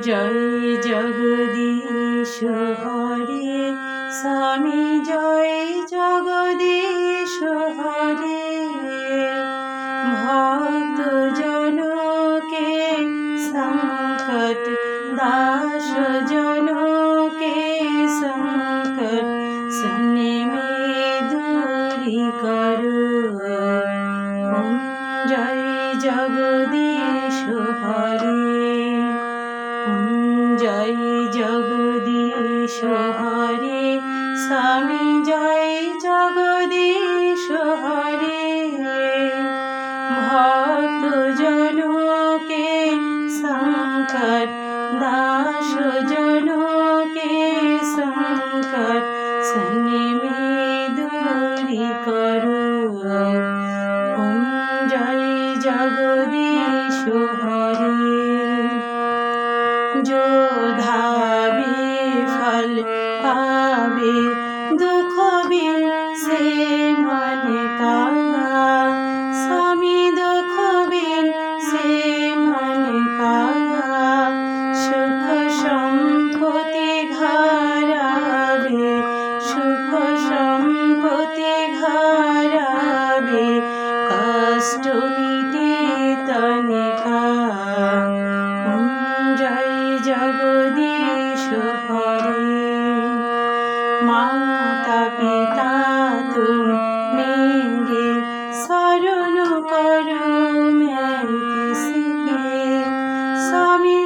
জয় জগদীশ হরে স্বামী জয় জগদীশ হরে। ভক্ত জনকে সংকট দাস दासजनों के संकट सने में दूरी करो ओम जय जगदीश हरे जो धावे फल पावे दुख बिन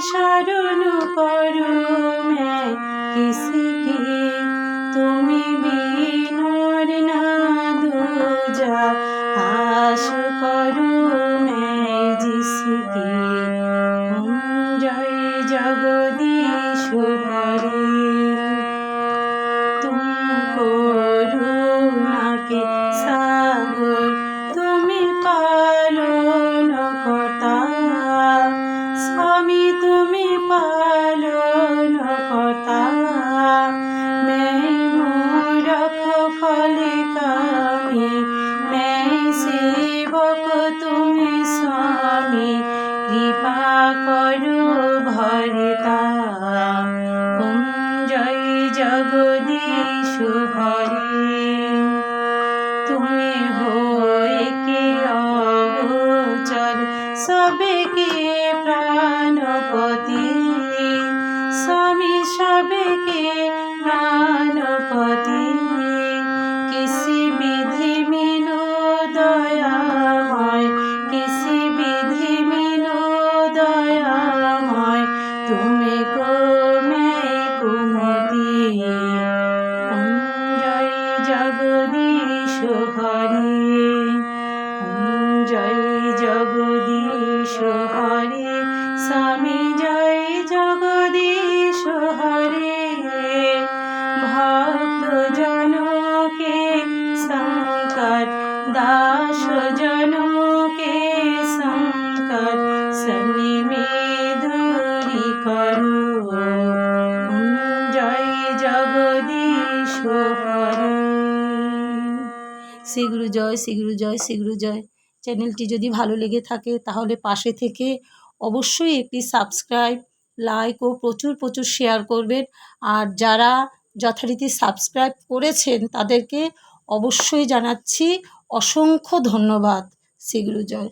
শরণ করো। পালন কর্তা मैं मूरख फले कामी मैं सेवक তুমি স্বামী কৃপা করো ভরতা শ্রী গুরু জয়, শ্রীগুরু জয় শ্রীগুরু জয়। চ্যানেলটি যদি ভালো লেগে থাকে, তাহলে পাশে থেকে অবশ্যই একটি সাবস্ক্রাইব, লাইক ও প্রচুর প্রচুর শেয়ার করবেন। আর যারা যথারীতি সাবস্ক্রাইব করেছেন, তাদেরকে অবশ্যই জানাচ্ছি অসংখ্য ধন্যবাদ। শ্রীগুরু জয়।